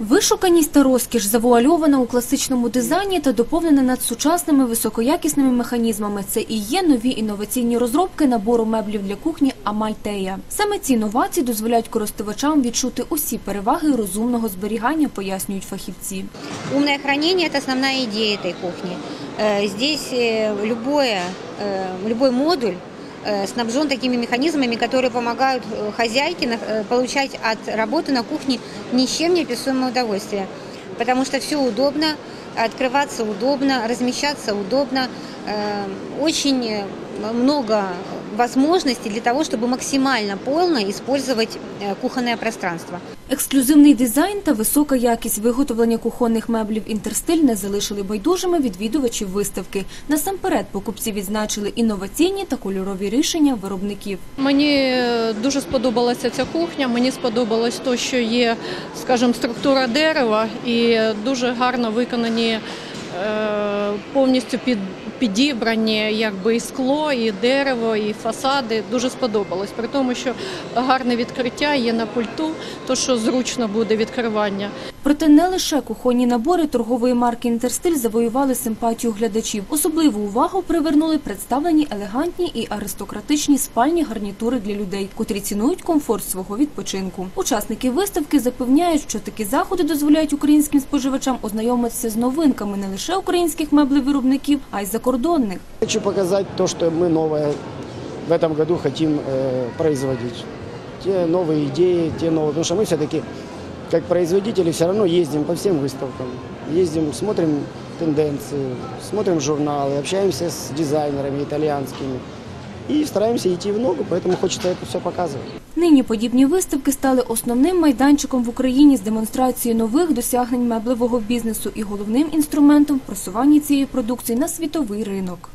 Вишуканість та розкіш завуальована у класичному дизайні та доповнена над сучасними високоякісними механізмами. Це і є нові інноваційні розробки набору меблів для кухні Амальтея. Саме ці новації дозволяють користувачам відчути усі переваги розумного зберігання, пояснюють фахівці. Умное хранение – это основная идея этой кухни. Э, Здесь э, любое, э, любой модуль э, Снабжен такими механизмами, которые помогают э, хозяйке э, получать от работы на кухне ни с чем не описуемое удовольствие. Потому что все удобно, открываться удобно, размещаться удобно. Э, Очень э, много возможностей для того, чтобы максимально полно использовать э, кухонное пространство. Ексклюзивний дизайн та висока якість виготовлення кухонних меблів інтерстиль не залишили байдужими відвідувачів виставки. Насамперед покупці відзначили інноваційні та кольорові рішення виробників. Мені е, дуже сподобалася ця кухня. Мені сподобалось те, що є, скажімо, структура дерева і дуже гарно виконані е, повністю під, підібрані якби і скло, і дерево, і фасади. Дуже сподобалось. При тому, що гарне відкриття є на пульту, то що зручно буде відкривання. Проте не лише кухонні набори торгової марки Інтерстиль завоювали симпатію глядачів. Особливу увагу привернули представлені елегантні і аристократичні спальні гарнітури для людей, котрі цінують комфорт свого відпочинку. Учасники виставки запевняють, що такі заходи дозволяють українським споживачам ознайомитися з новинками не лише українських меблевиробників, а й закордонних. Хочу показать то, что мы новое в этом году хотим э, производить. Те новые идеи, те новые. Потому что мы все-таки, как производители, все равно ездим по всем выставкам. Ездим, смотрим тенденции, смотрим журналы, общаемся с дизайнерами итальянскими. И стараемся идти в ногу, поэтому хочется это все показывать. Нині подібні виставки стали основним майданчиком в Україні з демонстрацією нових досягнень меблевого бізнесу і головним інструментом в просуванні цієї продукції на світовий ринок.